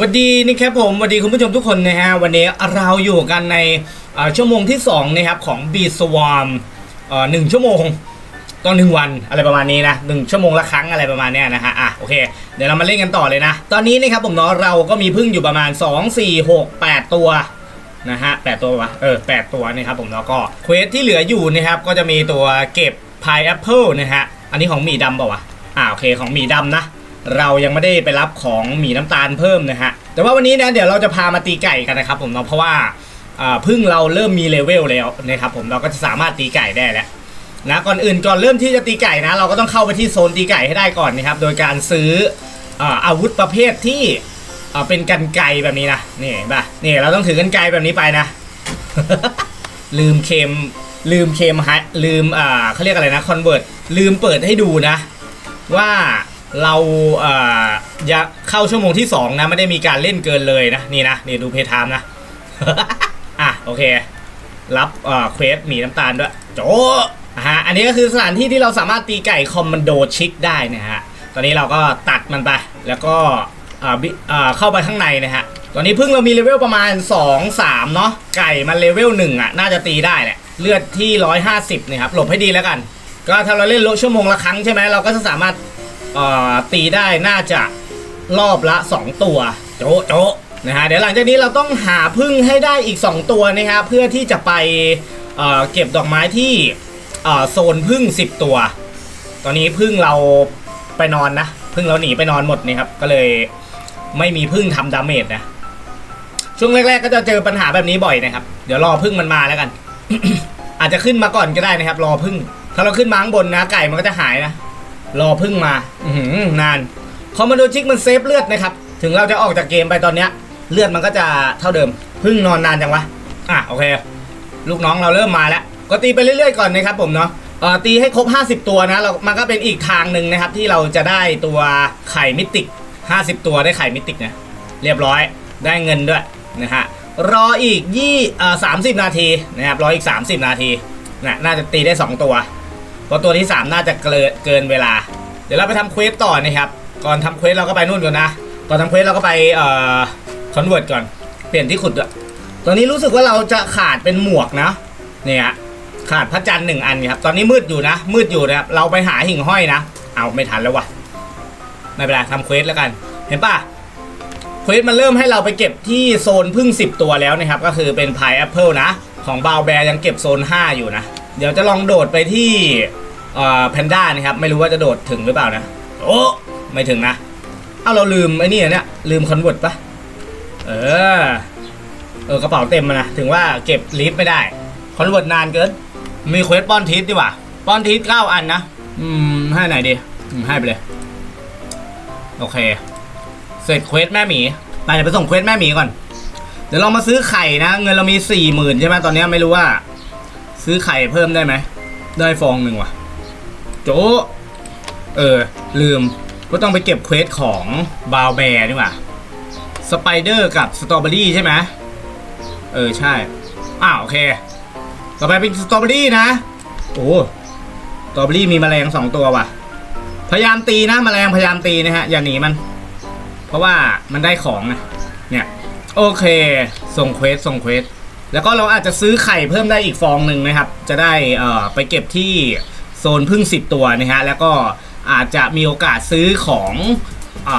วัสดีนี่ครับผมสวัสดีคุณผู้ชมทุกคนนะฮะวันนี้เราอยู่กันในชั่วโมงที่2นะครับของ b ีสวอมหนึ่งชั่วโมงต่อหนึ่งวันอะไรประมาณนี้นะหนึ่งชั่วโมงละครั้งอะไรประมาณนี้นะฮะอะโอเค เดี๋ยวเรามาเล่นกันต่อเลยนะ ตอนนี้นะครับผมเนาะเราก็มีพึ่งอยู่ประมาณ 2 4 6 8 ตัวนะฮะแปดตัววะเออแปดตัวนะครับผมแล้วก็เควสที่เหลืออยู่นะครับก็จะมีตัวเก็บพายแอปเปิลนะฮะอันนี้ของหมีดำเปล่าวะอ่าโอเคของหมีดำนะ เรายังไม่ได้ไปรับของหมีน้ำตาลเพิ่มนะฮะแต่ว่าวันนี้นะเดี๋ยวเราจะพามาตีไก่กันนะครับผมเนาะเพราะว่าพึ่งเราเริ่มมีเลเวลแล้วนะครับผมเราก็จะสามารถตีไก่ได้แล้วนะก่อนอื่นก่อนเริ่มที่จะตีไก่นะ เราก็ต้องเข้าไปที่โซนตีไก่ให้ได้ก่อนนะครับ โดยการซื้ออาอาวุธประเภทที่เป็นกันไกแบบนี้นะนี่ป่ะนี่เราต้องถือกันไกแบบนี้ไปนะ ลืมเคมลืมเคมฮะลืมอ่าเขาเรียกอะไรนะคอนเวิร์ตลืมเปิดให้ดูนะ ว่า เราเอ่อจะเข้าชั่วโมงที่ 2 นะ ไม่ได้มีการเล่นเกินเลยนะ นี่นะ นี่ดูเพทามนะ อะ โอเค รับเอ่อเควสหมีน้ำตาลด้วย โจอะฮะอันนี้ก็คือสถานที่ที่เราสามารถตีไก่คอมมานโดชิกได้นะฮะ ตอนนี้เราก็ตัดมันไป แล้วก็อ่าบิอ่าเข้าไปข้างในนะฮะ ตอนนี้เพิ่งเรามีเลเวลประมาณ 2 3 เนาะไก่มันเลเวล1อะ น่าจะตีได้แหละ เลือดที่ 150นะครับ หลบให้ดีแล้วกัน ก็ถ้าเราเล่นโลชั่วโมงละครั้งใช่ไหมเราก็จะสามารถ ตีได้น่าจะรอบละ 2 ตัว โจ๊ะโจะนะฮะเดี๋ยวหลังจากนี้เราต้องหาพึ่งให้ได้อีก 2 ตัวนะครับเพื่อที่จะไปเเก็บดอกไม้ที่โซนพึ่ง 10 ตัว ตอนนี้พึ่งเราไปนอนนะพึ่งเราหนีไปนอนหมดนะครับก็เลยไม่มีพึ่งทำดาเมจนะช่วงแรกๆก็จะเจอปัญหาแบบนี้บ่อยนะครับ เดี๋ยวรอพึ่งมันมาแล้วกัน อาจจะขึ้นมาก่อนก็ได้นะครับ รอพึ่ง ถ้าเราขึ้นมาข้างบนนะไก่มันก็จะหายนะ รอพึ่งมาอือหือนานคอมมานโดชิกมันเซฟเลือดนะครับ ถึงเราจะออกจากเกมไปตอนเนี้ย เลือดมันก็จะเท่าเดิมพึ่งนอนนานจังวะอะโอเค ลูกน้องเราเริ่มมาแล้ว ก็ตีไปเรื่อยๆก่อนนะครับผมเนาะเอ่อตีให้ครบ 50 ตัวนะเรามันก็เป็นอีกทางหนึ่งนะครับ ที่เราจะได้ตัวไข่มิติก 50 ตัวได้ไข่มิติกนะเรียบร้อยได้เงินด้วยนะฮะรออีกยี่เอ่อสามสิบนาทีนะครับรออีก 30 นาทีนะน่าจะตีได้ 2 ตัว เพราะตัวที่ 3 น่าจะเกินเกินเวลา เดี๋ยวเราไปทำเควสต่อนะครับ ก่อนทำเควสเราก็ไปนู่นก่อนนะ ก่อนทำเควสเราก็ไปเอ่อคอนเวิร์ตก่อน เปลี่ยนที่ขุดด้วตอนนี้รู้สึกว่าเราจะขาดเป็นหมวกนะ เนี่ยขาดพระจันทร์หนึ่งอันครับ ตอนนี้มืดอยู่นะ มืดอยู่นะครับ เราไปหาหิ่งห้อยนะ เอาไม่ทันแล้ววะไม่เป็นไรทำเควสแล้วกัน เห็นปะเควสมันเริ่มให้เราไปเก็บที่โซนพึ่ง 10 ตัวแล้วนะครับ ก็คือเป็นพายแอปเปิลนะ ของบาวแบร์ยังเก็บโซน 5 อยู่นะ เดี๋ยวจะลองโดดไปที่แพนด้านะครับ ไม่รู้ว่าจะโดดถึงหรือเปล่านะ โอ้ไม่ถึงนะ เอ้าเราลืมไอ้นี่เนี่ยลืมคอนเวิร์ตปะเออ เออกระเป๋าเต็มนะ ถึงว่าเก็บลิฟต์ไม่ได้คอนเวิร์ตนานเกิน มีเควสป้อนทิสดีกว่า ป้อนทิสเก้าอันนะ อืม ให้ไหนดี อืม ให้ไปเลย โอเค เสร็จเควสแม่หมีไปเดี๋ยวไปส่งเควสแม่หมีก่อน เดี๋ยวเรามาซื้อไข่นะ เงินเรามีสี่หมื่นใช่ไหมตอนนี้ไม่รู้ว่า ซื้อไข่เพิ่มได้ไหม ได้ฟองหนึ่งว่ะ โจเออ ลืม ก็ต้องไปเก็บเควสของบาวแบร์นี่ว่าสไปเดอร์กับสตรอเบอรี่ใช่ไหมเออ ใช่ อ้าวโอเค ต่อไปเป็นสตรอเบอรี่นะ โอ้สตรอเบอรี่มีแมลงสองตัวว่ะ พยายามตีนะแมลงพยายามตีนะฮะ อย่าหนีมัน เพราะว่ามันได้ของนะเนี่ย โอเค ส่งเควสส่งเควส แล้วก็เราอาจจะซื้อไข่เพิ่มได้อีกฟองหนึ่งนะครับ จะได้ไปเก็บที่โซนพึ่ง 10 ตัวนะฮะแล้วก็อาจจะมีโอกาสซื้อของอ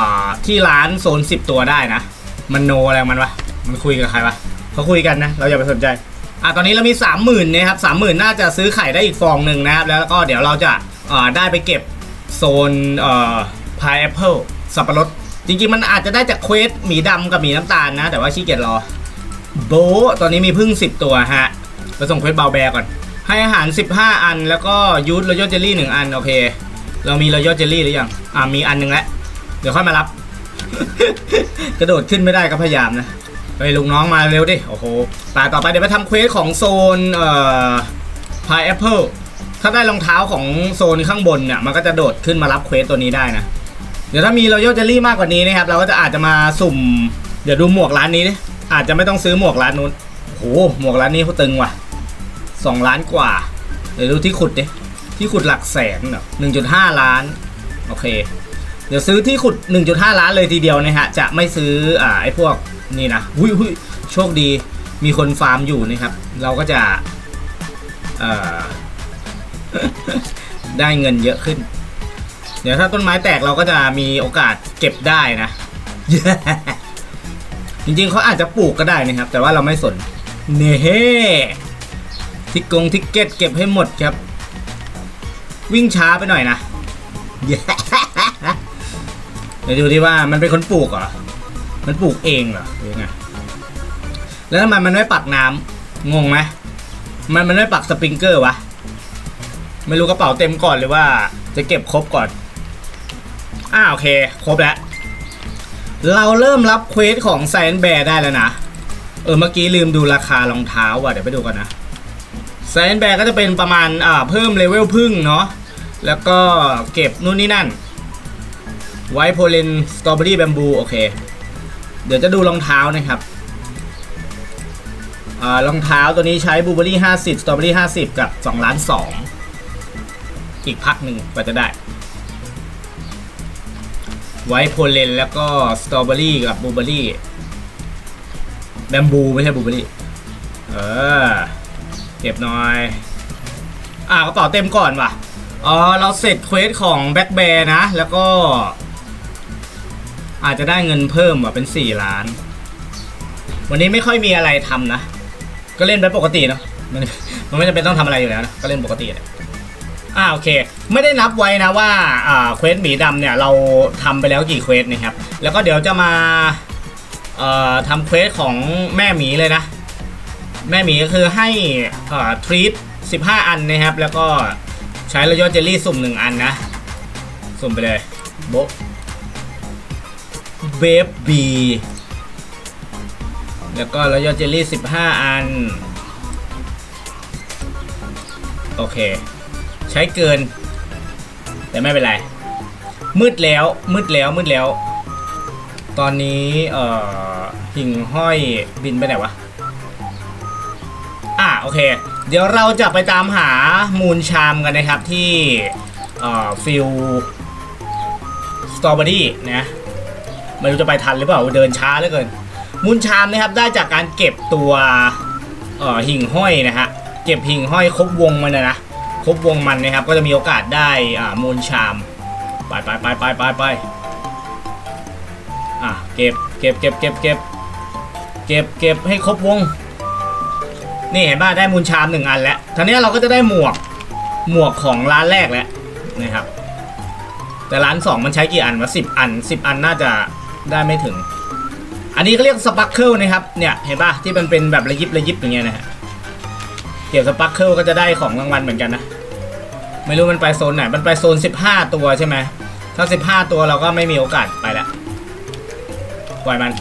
ที่ร้านโซน 10 ตัวได้นะ มันโนอะไรมันวะมันคุยกับใครวะเขาคุยกันนะเราอย่าไปสนใจอะตอนนี้เรามี 30,000นะครับ30,000น่าจะซื้อไข่ได้อีกฟองหนึ่งนะครับแล้วก็เดี๋ยวเราจะาได้ไปเก็บโซนพายแอปเปิลสับปะรดจริงๆ มันอาจจะได้จากเควสหมีดำกับหมีน้ำตาลนะ แต่ว่าขี้เกียจรอ โบะตอนนี้มีพึ่ง 10 ตัวฮะไปส่งเควสเบาแบรก่อน ให้อาหาร 15 อัน แล้วก็ยูทรอยัลเจลลี่หนึ่งอัน โอเค เรามีรอยัลเจลลี่หรือยัง อ่ามีอันหนึ่งแล้ว เดี๋ยวค่อยมารับ กระโดดขึ้นไม่ได้ก็พยายามนะไปลุงน้องมาเร็วดิ โอ้โหตาต่อไปเดี๋ยวไปทำเควสของโซน เอ่อพายแอปเปิลถ้าได้รองเท้าของโซนข้างบนเนี่ย มันก็จะโดดขึ้นมารับเควสตัวนี้ได้นะ เดี๋ยวถ้ามีรอยัลเจลลี่มากกว่านี้นะครับ เราก็จะอาจจะมาสุ่ม เดี๋ยวดูหมวกร้านนี้ดิ อาจจะไม่ต้องซื้อหมวกร้านนู้นโหหมวกร้านนี้เขาตึงว่ะสองล้านกว่าเดี๋ยวดูที่ขุดดิที่ขุดหลักแสนเหรอหนึ่งจุดห้าล้าน โอเค เดี๋ยวซื้อที่ขุด 1.5 ล้านเลยทีเดียวนะฮะ จะไม่ซื้ออ่าไอ้พวกนี่นะหุยหุยโชคดีมีคนฟาร์มอยู่นะครับ เราก็จะเอ่อได้เงินเยอะขึ้น เดี๋ยวถ้าต้นไม้แตกเราก็จะมีโอกาสเก็บได้นะ จริงๆเขาอาจจะปลูกก็ได้นะครับ แต่ว่าเราไม่สนเน่เฮทิกกงทิกเก็ตเก็บให้หมดครับ วิ่งช้าไปหน่อยนะเดี๋ยวดูที่ว่ามันเป็นคนปลูกเหรอ มันปลูกเองเหรอหรือไงแล้วทำไมมันไม่ปักน้ำงงไหมมันมันไม่ปักสปริงเกอร์วะไม่รู้กระเป๋าเต็มก่อนหรือว่าจะเก็บครบก่อนอ่าโอเค ครบแล้ว เราเริ่มรับเควสของไซนแบร์ได้แล้วนะ เออเมื่อกี้ลืมดูราคารองเท้าว่ะเดี๋ยวไปดูกันนะไซนแบร์ก็จะเป็นประมาณอ่าเพิ่มเลเวลพึ่งเนาะแล้วก็เก็บนู่นนี่นั่น ไวท์โพลินสตรอเบอรี่แบมบูโอเค เดี๋ยวจะดูรองเท้านะครับอ่ารองเท้าตัวนี้ใช้บูเบอรี่50สตรอเบอรี่50 กับ2ล้าน2อีกพักหนึ่งกว่าจะได้ ไวท์โพเลนแล้วก็สตรอเบอรี่กับบลูเบอรี่แบมบูไม่ใช่บลูเบอรี่ เออ เก็บหน่อย อ่ากระเป๋าเต็มก่อนว่ะอ๋อเราเสร็จเควสของแบ็คแบร์นะ แล้วก็ อาจจะได้เงินเพิ่มว่ะเป็น 4 ล้าน วันนี้ไม่ค่อยมีอะไรทำนะ ก็เล่นแบบปกติเนาะมันไม่จำเป็นต้องทำอะไรอยู่แล้วนะ ก็เล่นปกติอ่าโอเค ไม่ได้นับไว้นะว่าเควสหมีดำเนี่ยเราทำไปแล้วกี่เควสนะครับ แล้วก็เดี๋ยวจะมาทำเควสของแม่หมีเลยนะ แม่หมีก็คือให้ทรีต15 อันนะครับ แล้วก็ใช้รอยอเจลลี่สุ่ม 1 อันนะ สุ่มไปเลยโบะเบฟบีแล้วก็รอยอเจลลี่ 15 อัน โอเค ใช้เกิน แต่ไม่เป็นไร มืดแล้วมืดแล้วมืดแล้ว ตอนนี้เอ่อหิ่งห้อยบินไปไหนวะอะโอเค เดี๋ยวเราจะไปตามหามูลชามกันนะครับที่เอ่อฟิลสตรอเบอรี่นะไม่รู้จะไปทันหรือเปล่าเดินช้าเหลือเกินมูลชามนะครับได้จากการเก็บตัวเอ่อหิ่งห้อยนะฮะเก็บหิ่งห้อยครบวงมันนะนะ ครบวงมันนะครับ ก็จะมีโอกาสได้อ่ามูลชามไปไปไปไปไปไปอะเก็บเก็บเก็บเก็บเก็บเก็บเก็บให้ครบวง นี่เห็นป่ะได้มูลชามหนึ่งอันแล้วทีนี้เราก็จะได้หมวกหมวกของร้านแรกแล้วนะครับ แต่ร้านสองมันใช้กี่อันวะสิบอันสิบอันน่าจะได้ไม่ถึง อันนี้ก็เรียกสปักเคิลนะครับเนี่ยเห็นป่ะที่มันเป็นแบบระยิบระยิบอย่างเงี้ยนะฮะเกี่ยวสปักเคิลก็จะได้ของรางวัลเหมือนกันนะ ไม่รู้มันไปโซนไหน มันไปโซน 15 ตัวใช่ไหม ถ้า 15 ตัวเราก็ไม่มีโอกาสไปละปล่อยมัน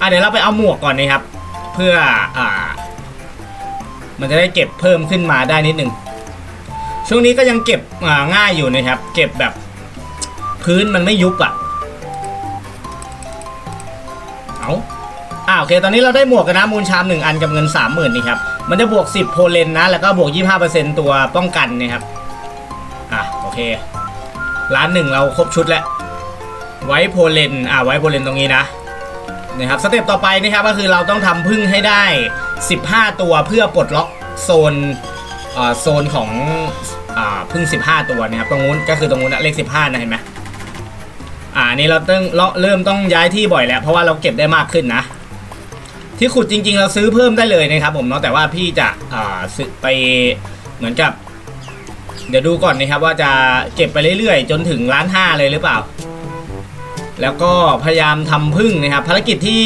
อะเดี๋ยวเราไปเอาหมวกก่อนนะครับ เพื่อ อ่า มันจะได้เก็บเพิ่มขึ้นมาได้นิดนึง ช่วงนี้ก็ยังเก็บอ่าง่ายอยู่นะครับ เก็บแบบพื้นมันไม่ยุบอะ เอาอ่าโอเค ตอนนี้เราได้หมวกกันนะมูลชามหนึ่งอันกับเงิน30,000นี่ครับ มันจะบวก 10 โพเลนนะ แล้วก็บวก 25%ตัวป้องกันนะครับ อะ โอเค ร้านหนึ่งเราครบชุดแล้ว ไว้โพเลน อ่าไว้โพเลนตรงนี้นะ นะครับ สเต็ปต่อไปนะครับก็คือเราต้องทำพึ่งให้ได้ 15 ตัวเพื่อปลดล็อกโซนอ่อโซนของอ่าพึ่ง 15 ตัวนะครับ ตรงนู้นก็คือตรงนู้นนะเลข 15 นะเห็นไหมอ่านนี้เราต้องเราเริ่มต้องย้ายที่บ่อยแล้ว เพราะว่าเราเก็บได้มากขึ้นนะ ที่ขุดจริง ๆ เราซื้อเพิ่มได้เลยนะครับผมเนาะแต่ว่าพี่จะอ่าซื้อไปเหมือนกับ เดี๋ยวดูก่อนนะครับว่าจะเก็บไปเรื่อยๆ จนถึงล้านห้าเลยหรือเปล่า แล้วก็พยายามทำพึ่งนะครับ ภารกิจที่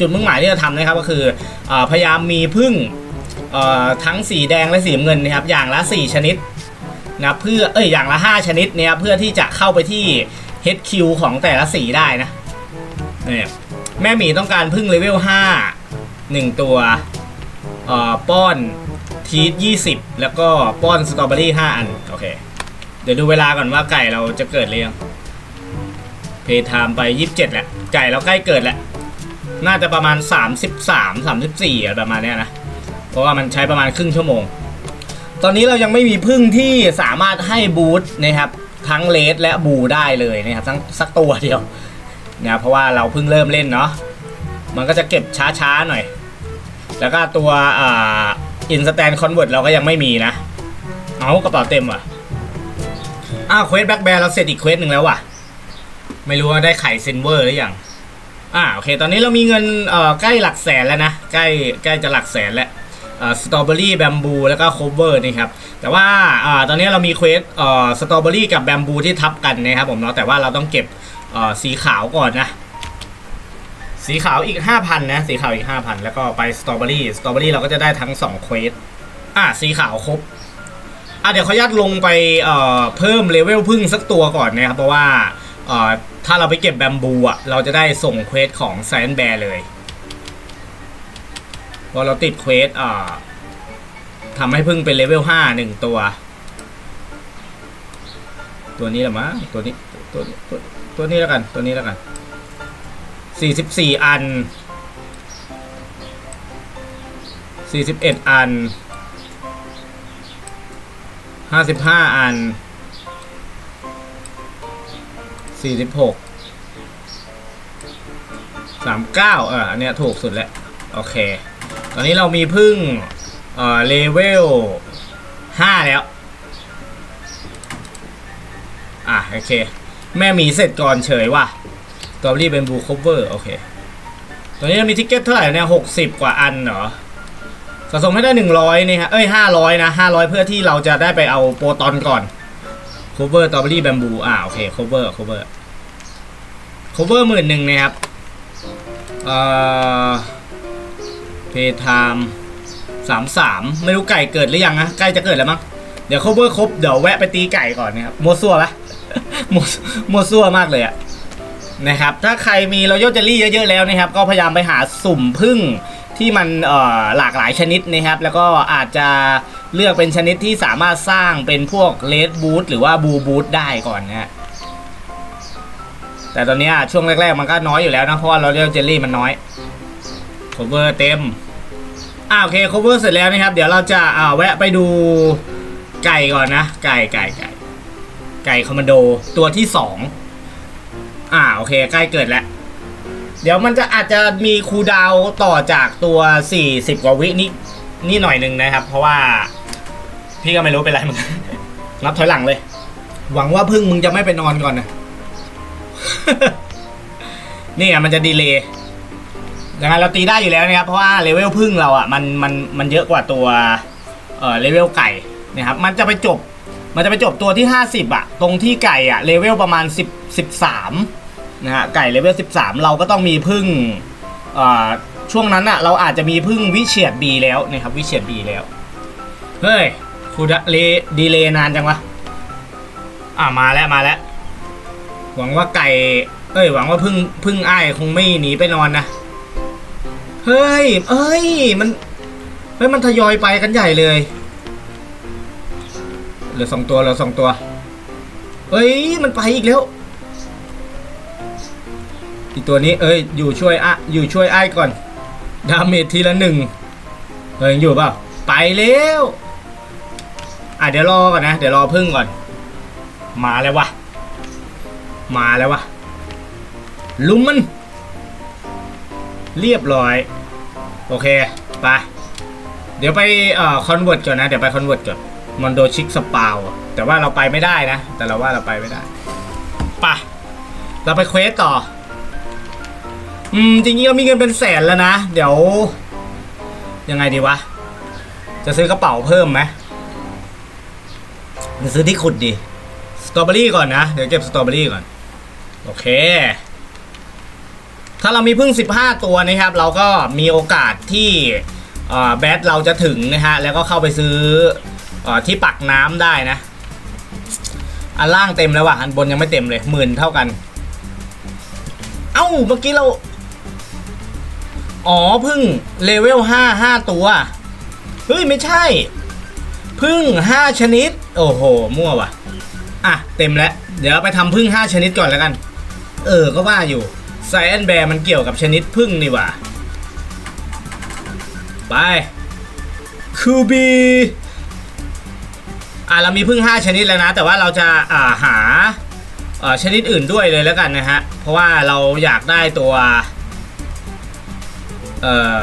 จุดมุ่งหมายที่จะทำนะครับก็คืออาพยายามมีพึ่งทั้งสีแดงและสีเงินนะครับ อย่างละ 4 ชนิดนะเพื่อเอ้ยอย่างละ 5 ชนิดเนี่ยเพื่อที่จะเข้าไปที่ HQ ของแต่ละสีได้นะเนี่ยแม่หมีต้องการพึ่งเลเวล5 1 ตัวอ่อป้อนทีท20แล้วก็ป้อนสตรอเบอรี่5อัน โอเค เดี๋ยวดูเวลาก่อนว่าไก่เราจะเกิดหรือยังเพย์ไทม์ไป27แหละ ไก่เราใกล้เกิดแล้วน่าจะประมาณ33 34อะไรประมาณเนี้ยนะ เพราะว่ามันใช้ประมาณครึ่งชั่วโมง ตอนนี้เรายังไม่มีพึ่งที่สามารถให้บูทนะครับทั้งเลดและบูได้เลยนะครับทั้งสักตัวเดียวนะเพราะว่าเราเพิ่งเริ่มเล่นเนาะมันก็จะเก็บช้าๆหน่อย แล้วก็ตัวอ่าอินสแตนคอนเวิร์ตเราก็ยังไม่มีนะ เอากระเป๋าเต็มว่ะ อ้าวเควสแบ็กแบร์เราเสร็จอีกเควสหนึ่งแล้วว่ะ ไม่รู้ว่าได้ไข่ซินเวอร์หรือยัง อ่าโอเค ตอนนี้เรามีเงินเอ่อใกล้หลักแสนแล้วนะ ใกล้ใกล้จะหลักแสนแล้วสตรอเบอรี่แบมบูแล้วก็โคเวอร์นี่ครับแต่ว่าอ่าตอนนี้เรามีเควสเอ่อสตรอเบอรี่กับแบมบูที่ทับกันนะครับผมเนาะแต่ว่าเราต้องเก็บเอ่อสีขาวก่อนนะ สีขาวอีก 5,000 นะ สีขาวอีก 5,000 แล้วก็ไปสตรอเบอรี่สตรอเบอรี่เราก็จะได้ทั้ง2เควสอะสีขาวครบอะเดี๋ยวขออนุญาตลงไปเอ่อเพิ่มเลเวลพึ่งสักตัวก่อนนะครับ เพราะว่าเอ่อถ้าเราไปเก็บแบมบูอะเราจะได้ส่งเควสของไซนแบร์เลยพอเราติดเควสอ่าทำให้พึ่งเป็นเลเวล5หนึ่งตัว ตัวนี้ละมั้งตัวนี้ตัวตัวตัวนี้แล้วกันตัวนี้แล้วกัน 44 อัน 41 อัน 55 อัน 46 39เอออันเนี้ยถูกสุดแล้ว โอเค ตอนนี้เรามีพึ่งเอ่อเลเวล 5 แล้ว อะ โอเค แม่หมีเสร็จก่อนเฉยว่ะ ตอเบอรี่เป็นบูคเวอร์โอเคตอนนี้เรามีทิกเก็ตเท่าไหร่เนี่ยหกสิบกว่าอันเหรอสะสมให้ได้หนึ่งร้อยนี่ฮะเอ้ยห้าร้อยนะห้าร้อยเพื่อที่เราจะได้ไปเอาโปรตอนก่อน cover สตรอเบอรี่แบมบูอ่าโอเค cover cover cover หมื่นหนึ่งนะครับเอ่อเพทามสามสามไม่รู้ไก่เกิดหรือยังนะใกล้จะเกิดแล้วมั้งเดี๋ยว cover ครบเดี๋ยวแวะไปตีไก่ก่อนนะครับมัวซัวปะมัวมัวซัวมากเลยอะ นะครับ ถ้าใครมีรอยัลเจลลี่เยอะๆแล้วนะครับ ก็พยายามไปหาสุ่มพึ่งที่มันหลากหลายชนิดนะครับ แล้วก็อาจจะเลือกเป็นชนิดที่สามารถสร้างเป็นพวกเลดบูทหรือว่าบูบูทได้ก่อนนะฮะแต่ตอนนี้ช่วงแรก ๆ มันก็น้อยอยู่แล้วนะ เพราะว่ารอยัลเจลลี่มันน้อย cover เต็มอ่าโอเค cover เสร็จแล้วนะครับ เดี๋ยวเราจะอ่าแวะไปดูไก่ก่อนนะ ไก่ไก่ไก่ไก่คอมมานโดตัวที่สอง อ่าโอเค ใกล้เกิดแล้ว เดี๋ยวมันจะอาจจะมีคูดาวต่อจากตัว 40 กว่าวินี่นี่หน่อยหนึ่งนะครับ เพราะว่า พี่ก็ไม่รู้เป็นไรเหมึงนับถอยหลังเลย หวังว่าพึ่งมึงจะไม่ไปนอนก่อนนะ นี่ไงมันจะดีเลย์ยังไงเราตีได้อยู่แล้วนะครับ เพราะว่าเลเวลพึ่งเราอะมันมันมันเยอะกว่าตัวเอ่อเลเวลไก่นะครับ มันจะไปจบ มันจะไปจบตัวที่ 50อะตรงที่ไก่อะเลเวลประมาณ 10 13นะฮะไก่เลเวล13 เราก็ต้องมีพึ่งเอ่อช่วงนั้นอะเราอาจจะมีพึ่งวิเชียดบีแล้วนะครับวิเชียดบีแล้วเฮ้ยคูดะเลดีเลย์นานจังวะอ่ามาแล้วมาแล้ว หวังว่าไก่ เอ้ยหวังว่าพึ่งพึ่งอ้ายคงไม่หนีไปนอนนะเฮ้ยเอ้ยมันเฮ้ยมันทยอยไปกันใหญ่เลย เหลือสองตัวเหลือสองตัวเอ้ยมันไปอีกแล้วอีกตัวนี้เอ้ยอยู่ช่วยอะอยู่ช่วยไอ้ายก่อนดาเมจทีละหนึ่งเฮ้ยยังอยู่เปล่าไปแล้วอะเดี๋ยวรอก่อนนะ เดี๋ยวรอพึ่งก่อน มาแล้ววะมาแล้ววะลุมมัน เรียบร้อย โอเคไปเดี๋ยวไปเอ่อคอนเวิร์ตก่อนนะ เดี๋ยวไปคอนเวิร์ตก่อน มอนโดชิกสปาวแต่ว่าเราไปไม่ได้นะ แต่เราว่าเราไปไม่ได้ปะเราไปเควสต่อ อืม จริงๆเรามีเงินเป็นแสนแล้วนะ เดี๋ยว ยังไงดีวะ จะซื้อกระเป๋าเพิ่มไหมหรือซื้อที่ขุดดีสตรอเบอรี่ก่อนนะ เดี๋ยวเก็บสตรอเบอรี่ก่อน โอเค ถ้าเรามีพึ่ง 15 ตัวนะครับ เราก็มีโอกาสที่อ่อแบทเราจะถึงนะฮะ แล้วก็เข้าไปซื้อ ออที่ปักน้ำได้นะ อันล่างเต็มแล้วว่ะอันบนยังไม่เต็มเลยหมื่นเท่ากัน เอ้าเมื่อกี้เรา อ๋อพึ่งเลเวลห้าห้าตัว เฮ้ย ไม่ใช่ พึ่งห้าชนิด โอ้โห มั่วว่ะ อะ เต็มแล้ว เดี๋ยวไปทำพึ่งห้าชนิดก่อนแล้วกัน เออ ก็ว่าอยู่ไซแอนแบร์มันเกี่ยวกับชนิดพึ่งนี่ว่าไปคูบี อ่าเรามีพึ่ง 5 ชนิดแล้วนะ แต่ว่าเราจะอ่าหาอ่อชนิดอื่นด้วยเลยแล้วกันนะฮะ เพราะว่าเราอยากได้ตัว เอ่อ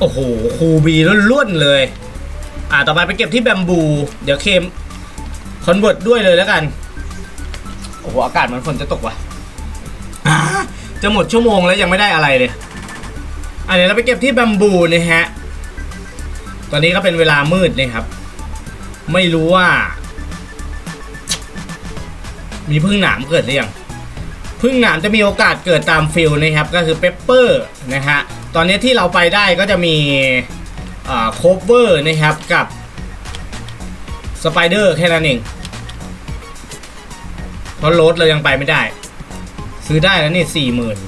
โอ้โห คูบีล้วนๆเลย อ่า ต่อไปไปเก็บที่แบมบู เดี๋ยวเคมคอนเวิร์ตด้วยเลยแล้วกัน โอ้โห อากาศเหมันฝนจะตกว่ะอ่าจะหมดชั่วโมงแล้วยังไม่ได้อะไรเลยอะเดี๋ยวเราไปเก็บที่แบมบูนะฮะ ตอนนี้ก็เป็นเวลามืดนะครับ ไม่รู้ว่า มีพึ่งหนามเกิดหรือยังพึ่งหนามจะมีโอกาสเกิดตามฟิลนะครับ ก็คือเปปเปอร์นะฮะตอนนี้ที่เราไปได้ก็จะมีโคเวอร์นะครับกับสไปเดอร์แค่นั้นเองเพราะรถเรายังไปไม่ได้ ซื้อได้แล้วนี่สี่หมื่น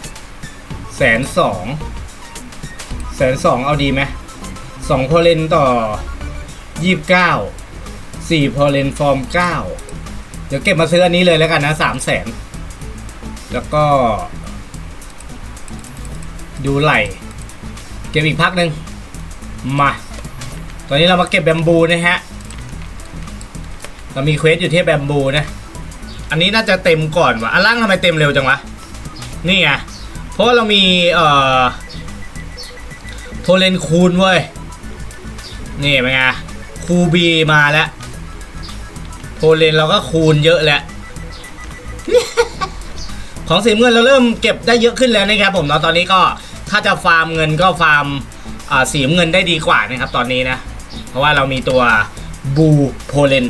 แสนสองแสนสองเอาดีไหมสองพอเลนต่อยี่สิบเก้า สี่พอเลนฟอร์มเก้าเดี๋ยวเก็บมาซื้ออันนี้เลยแล้วกันนะสามแสนแล้วก็ ดูไหลเก็บอีกพักหนึ่งมา ตอนนี้เรามาเก็บแบมบูนะฮะ เรามีเควสอยู่ที่แบมบูนะ อันนี้น่าจะเต็มก่อนวะอันล่างทำไมเต็มเร็วจังวะ นี่ไง เพราะว่าเรามีเอ่อโทเลนคูณเว้ย นี่เป็นไงคูบีมาแล้ว โทเลนเราก็คูณเยอะแล้วของสีเงินเราเริ่มเก็บได้เยอะขึ้นแล้วนะครับผมเนาะตอนนี้ก็ถ้าจะฟาร์มเงินก็ฟาร์มอ่าสีเงินได้ดีกว่านะครับ ตอนนี้นะ เพราะว่าเรามีตัวบูโพเลน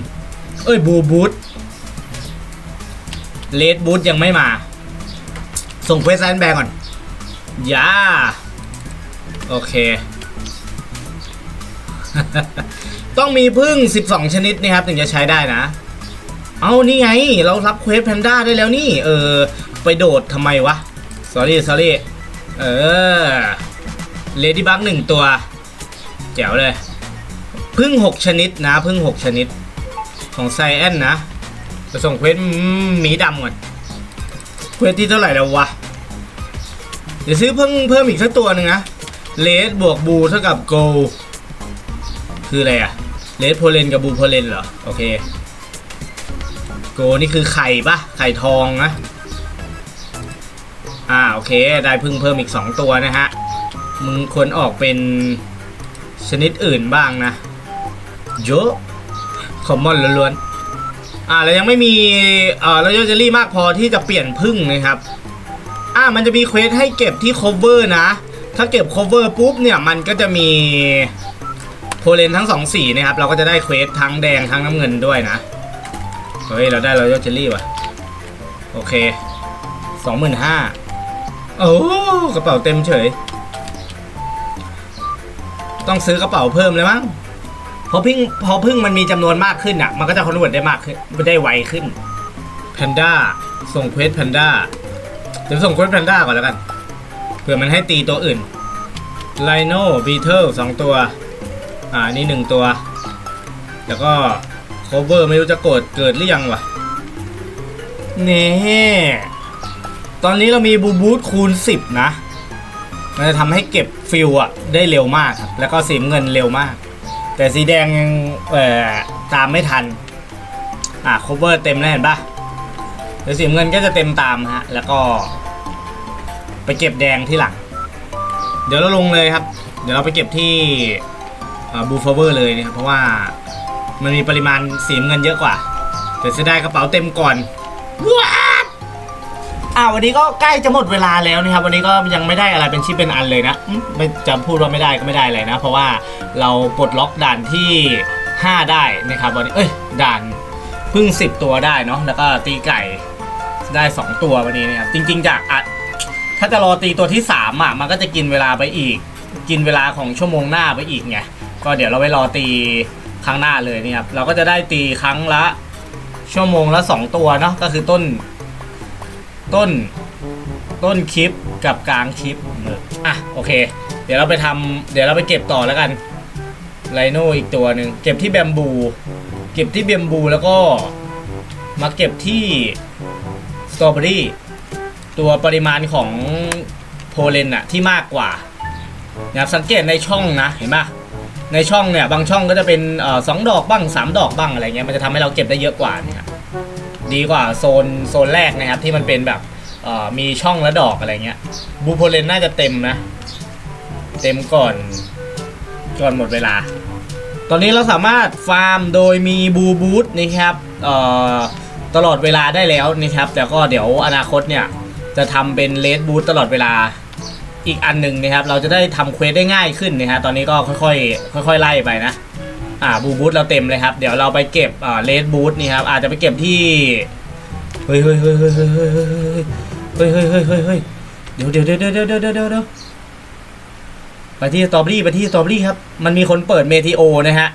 เอ้ยบูบูทเลดบูทยังไม่มา ส่งเควสแอนแบงก่อนย่าโอเค ต้องมีพึ่ง 12 ชนิดนะครับถึงจะใช้ได้นะ เอานี่ไง เรารับเควสแพนด้าได้แล้วนี่ เออ ไปโดดทำไมวะ sorry sorry เออเลดี้บักหนึ่งตัว แจ๋วเลย พึ่ง 6 ชนิดนะ พึ่ง 6 ชนิด ของไซแอนนะจะส่งเควสหมีดำก่อนเควสที่เท่าไหร่แล้ววะ เดี๋ยวซื้อเพิ่มเพิ่มอีกสักตัวหนึ่งนะเลดบวกบูเท่ากับโก คืออะไรอะ เลดโพเลนกับบูโพเลนเหรอ โอเค โกนี่คือไข่ปะไข่ทองนะ อ่า โอเค ได้พึ่งเพิ่มอีก 2 ตัวนะฮะ มึงควรออกเป็นชนิดอื่นบ้างนะเยอะคอมมอนล้วนๆ อ่าแล้วยังไม่มีเอ่อเราจะรี่มากพอที่จะเปลี่ยนพึ่งนะครับ อ่ามันจะมีเควสให้เก็บที่ cover นะ ถ้าเก็บ cover ปุ๊บเนี่ย มันก็จะมี โพเลนทั้งสองสีนะครับ เราก็จะได้เควสทั้งแดงทั้งน้ำเงินด้วยนะ เฮ้ย เราได้รอยัลเจลลี่ว่ะ โอเคสองหมื่นห้าโอ้กระเป๋าเต็มเฉย ต้องซื้อกระเป๋าเพิ่มเลยมั้งพราะพึ่งพอพึ่งมันมีจำนวนมากขึ้นอะ มันก็จะคอนเวิร์ตได้มากขึ้นได้ไวขึ้นแพนด้าส่งเควสแพนด้าเดี๋ยวส่งเควสแพนด้าก่อนแล้วกันเผื่อมันให้ตีตัวอื่นไลโน่บีเทิลสองตัว อ่านี่หนึ่งตัว แล้วก็โคเวอร์ไม่รู้จะโกรธเกิดหรือยังวะเน่ตอนนี้เรามีบูบูทคูณ 10 นะมันจะทำให้เก็บฟิลอะได้เร็วมากครับ แล้วก็สีเงินเร็วมาก แต่สีแดงยังเอ่อตามไม่ทัน อ่าโคเวอร์เต็มแล้วเห็นปะเดี๋ยวสีเงินก็จะเต็มตามฮะ แล้วก็ ไปเก็บแดงที่หลัง เดี๋ยวเราลงเลยครับ เดี๋ยวเราไปเก็บที่ บูฟเวอร์เลยนะครับเพราะว่ามันมีปริมาณสีเงินเยอะกว่า แต่เสียดายกระเป๋าเต็มก่อนว้าอ่าวันนี้ก็ใกล้จะหมดเวลาแล้วนะครับ วันนี้ก็ยังไม่ได้อะไรเป็นชิ้นเป็นอันเลยนะไม่จะพูดว่าไม่ได้ก็ไม่ได้เลยนะ เพราะว่าเราปลดล็อกด่านที่ 5 ได้นะครับวันนี้เอ้ยด่านเพึ่ง 10 ตัวได้เนาะแล้วก็ตีไก่ได้ 2 ตัววันนี้นะครับจริง ๆ จากอะถ้าจะรอตีตัวที่3อะมันก็จะกินเวลาไปอีก กินเวลาของชั่วโมงหน้าไปอีกไง ก็เดี๋ยวเราไปรอตีครั้งหน้าเลยนี่ครับเราก็จะได้ตีครั้งละ ชั่วโมงละ 2 ตัวเนาะก็คือต้น ต้น ต้นคลิปกับกลางคลิปอออะโอเค เดี๋ยวเราไปทำเดี๋ยวเราไปเก็บต่อแล้วกันไลโนอีกตัวหนึ่งเก็บที่แบมบู เก็บที่แบมบูแล้วก็มาเก็บที่สตรอเบอรี่ตัวปริมาณของโพเลนอะที่มากกว่านะครับสังเกตในช่องนะเห็นปะ ในช่องเนี่ยบางช่องก็จะเป็นสองดอกบ้างสามดอกบ้างอะไรเงี้ยมันจะทำให้เราเก็บได้เยอะกว่าเนี่ยครับดีกว่าโซนโซนแรกนะครับที่มันเป็นแบบมีช่องและดอกอะไรเงี้ยบูโพเลนน่าจะเต็มนะ เต็มก่อนก่อนหมดเวลา ตอนนี้เราสามารถฟาร์มโดยมีบูบูธนะครับตลอดเวลาได้แล้วนะครับแต่ก็เดี๋ยวอนาคตเนี่ยจะทำเป็นเลดบูธตลอดเวลา อีกอันหนึ่งนะครับ เราจะได้ทำเควสได้ง่ายขึ้นนะฮะตอนนี้ก็ค่อยๆค่อยๆไล่ไปนะอ่าบูบูธเราเต็มเลยครับ เดี๋ยวเราไปเก็บอ่าเลดบูธนี่ครับอาจจะไปเก็บที่เฮ้ยเฮ้ยเฮ้ยเฮ้ยเฮ้ยเฮ้ยเฮ้ยเฮ้ยเฮ้ยเฮ้ยเฮ้ยเดี๋ยวเดี๋ยวเดี๋ยวเดี๋ยวเดี๋ยวเดี๋ยวเดี๋ยวไปที่สตอเบอรี่ไปที่สตอเบอรี่ครับ มันมีคนเปิดเมทิโอนะฮะ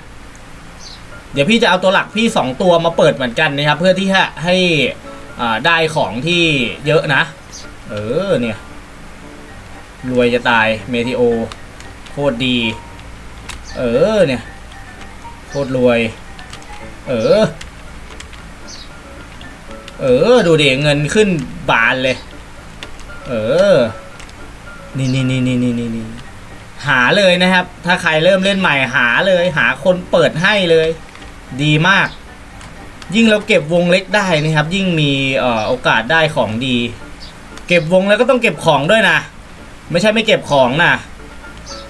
เดี๋ยวพี่จะเอาตัวหลักพี่สองตัวมาเปิดเหมือนกันนะครับ เพื่อที่จะให้อ่าได้ของที่เยอะนะ เออเนี่ย รวยจะตาย เมทิโอ โคตรดี เออเนี่ย โคตรรวย เออ เออ ดูดิเงินขึ้นบานเลย เออ นี่นี่นี่นี่นี่นี่นี่หาเลยนะครับ ถ้าใครเริ่มเล่นใหม่หาเลย หาคนเปิดให้เลย ดีมาก ยิ่งเราเก็บวงเล็กได้นะครับ ยิ่งมีออโอกาสได้ของดี เก็บวงแล้วก็ต้องเก็บของด้วยนะ ไม่ใช่ไม่เก็บของนะ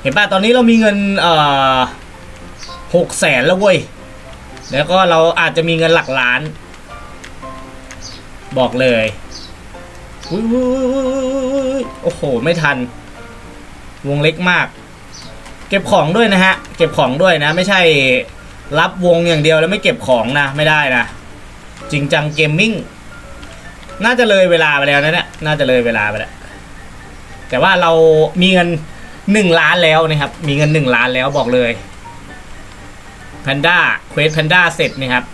เห็นป่ะตอนนี้เรามีเงินเอ่อหกแสนแล้วเว้ยแล้วก็เราอาจจะมีเงินหลักล้าน บอกเลยอุ๊ยอุ๊ยอุ๊ยอุ๊ยโอ้โห ไม่ทัน วงเล็กมาก เก็บของด้วยนะฮะ เก็บของด้วยนะ ไม่ใช่รับวงอย่างเดียวแล้วไม่เก็บของนะ ไม่ได้นะ จริงจังเกมมิ่ง น่าจะเลยเวลาไปแล้วนะเนี่ย น่าจะเลยเวลาไปแล้ว แต่ว่าเรามีเงินหนึ่งล้านแล้วนะครับ มีเงินหนึ่งล้านแล้วบอกเลยแพนด้าเควสแพนด้าเสร็จนะครับ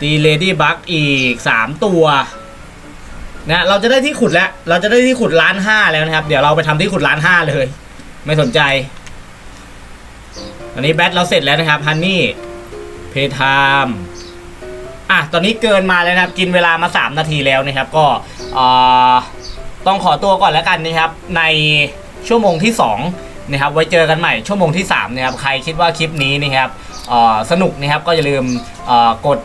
ตีเลดี้บัคอีกสามตัวนะเราจะได้ที่ขุดแล้ว เราจะได้ที่ขุดล้านห้าแล้วนะครับ เดี๋ยวเราไปทำที่ขุดล้านห้าเลย ไม่สนใจตอนนี้แบทเราเสร็จแล้วนะครับฮันนี่เพทามอะตอนนี้เกินมาแล้วนะครับ กินเวลามา 3 นาทีแล้วนะครับ ก็อ่อ ต้องขอตัวก่อนแล้วกันนะครับ ในชั่วโมงที่2นะครับไว้เจอกันใหม่ชั่วโมงที่3นะครับใครคิดว่าคลิปนี้นะครับสนุกนะครับก็อย่าลืมกด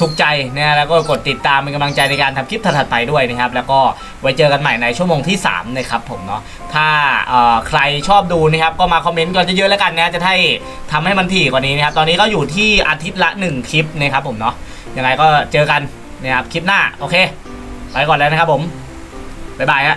ถูกใจนะแล้วก็กดติดตามเป็นกำลังใจในการทำคลิปถัดไปด้วยนะครับ แล้วก็ไว้เจอกันใหม่ในชั่วโมงที่3นะครับผมเนาะถ้าใครชอบดูนะครับก็มาคอมเมนต์กันเยอะๆแล้วกันนะจะได้ทำให้มันถี่กว่านี้นะครับ ตอนนี้ก็อยู่ที่อาทิตย์ละ 1 คลิปนะครับผมเนาะยังไงก็เจอกันนะครับคลิปหน้าโอเค ไปก่อนแล้วนะครับผม บ๊ายบายฮะ